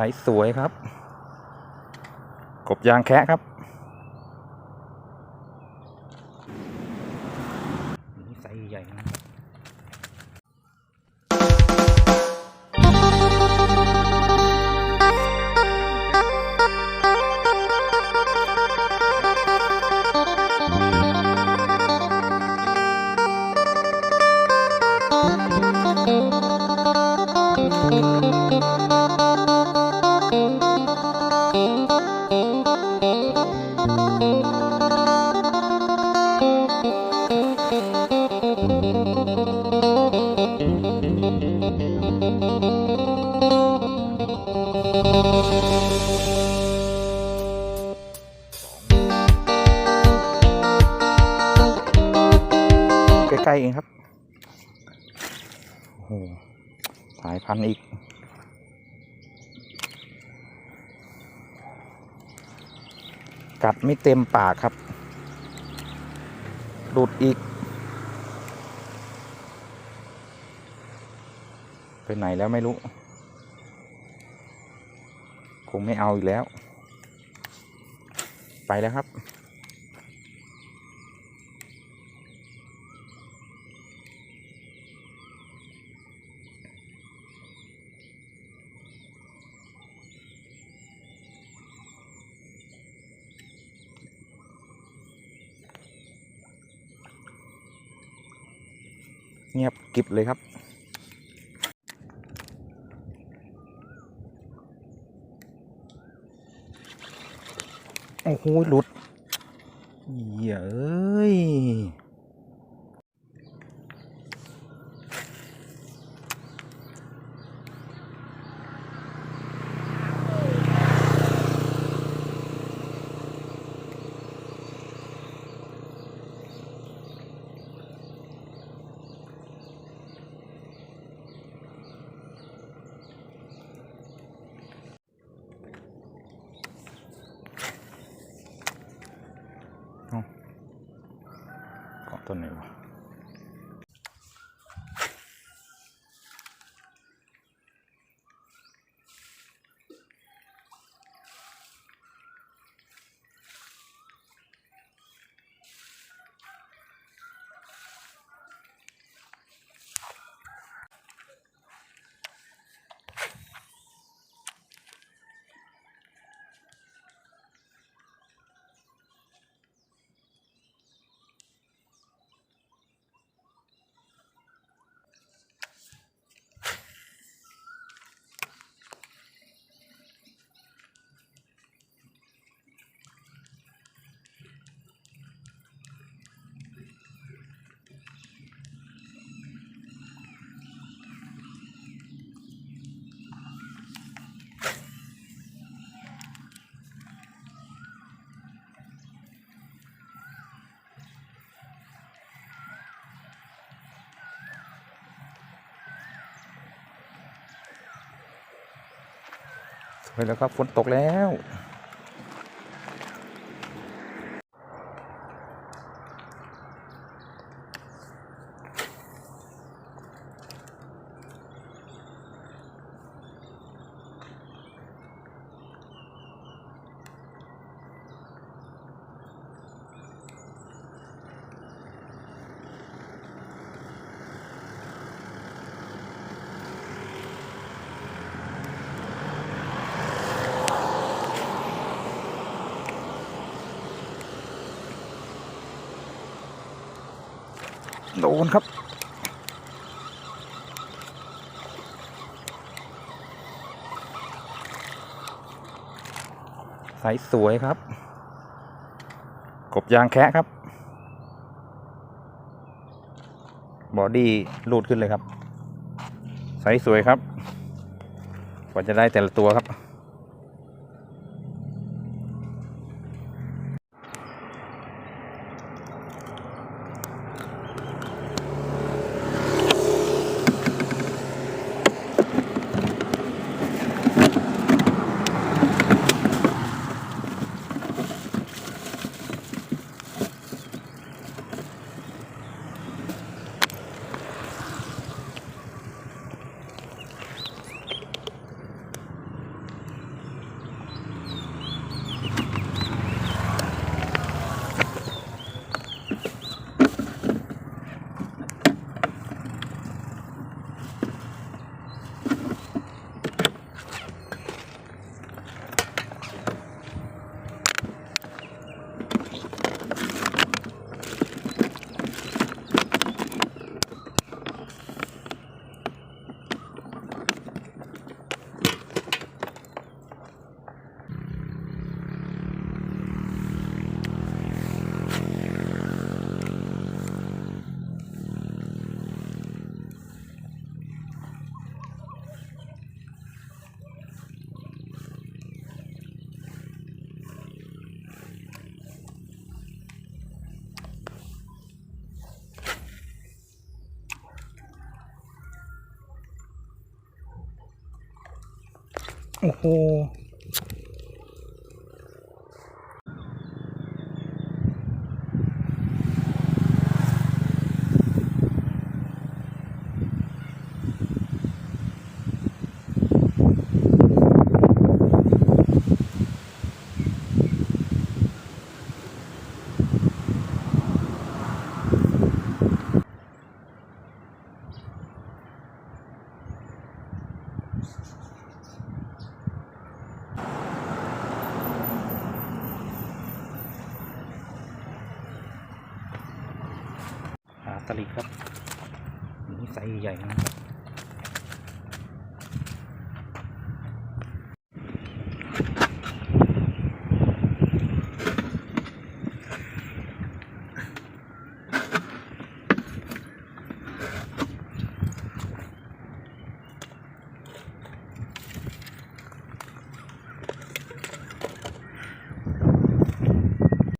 สายสวยครับ กบยางแคะครับ ใกล้ๆเองครับ โอ้โหสายพันธุ์อีก กัดไม่เต็มปากครับ หลุดอีก ไปไหนแล้วไม่รู้ คงไม่เอาอีกแล้ว ไปแล้วครับ เงียบกิบเลยครับ โอ้โหหลุดเย้ย เแล้วครับฝนตกแล้ว โดนครับ สายสวยครับ กบยางแคะครับ บอดี้ลูดขึ้นเลยครับ สายสวยครับกว่าจะได้แต่ละตัวครับ โอ้โห ตลิดครับนี่ไซส์ใหญ่นะครับ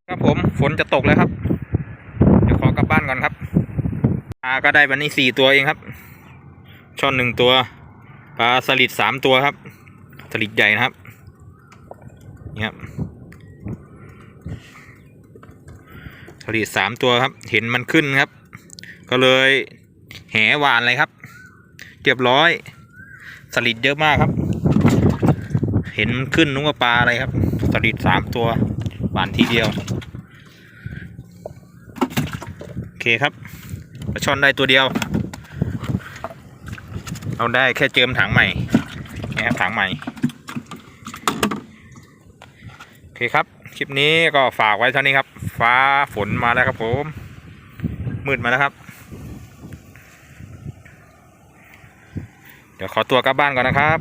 ครับผมฝนจะตกแล้วครับ เดี๋ยวขอกลับบ้านก่อนครับาก็ได้วันนี้สี่ตัวเองครับ ช่อนหนึ่งตัว ปลาสลิดสามตัวครับ สลิดใหญ่นะครับ นี่ครับ สลิดสามตัวครับ เห็นมันขึ้นครับ ก็เลยแหหวานเลยครับ เรียบร้อย สลิดเยอะมากครับ เห็นขึ้นนึกว่าปลาอะไรครับ สลิดสามตัว หวานทีเดียว โอเคครับ ปลาช่อนได้ตัวเดียวเราได้แค่เจิมถังใหม่นี่ครับถังใหม่ โอเคครับ คลิปนี้ก็ฝากไว้เท่านี้ครับ ฟ้าฝนมาแล้วครับผม มืดมาแล้วครับ เดี๋ยวขอตัวกลับบ้านก่อนนะครับ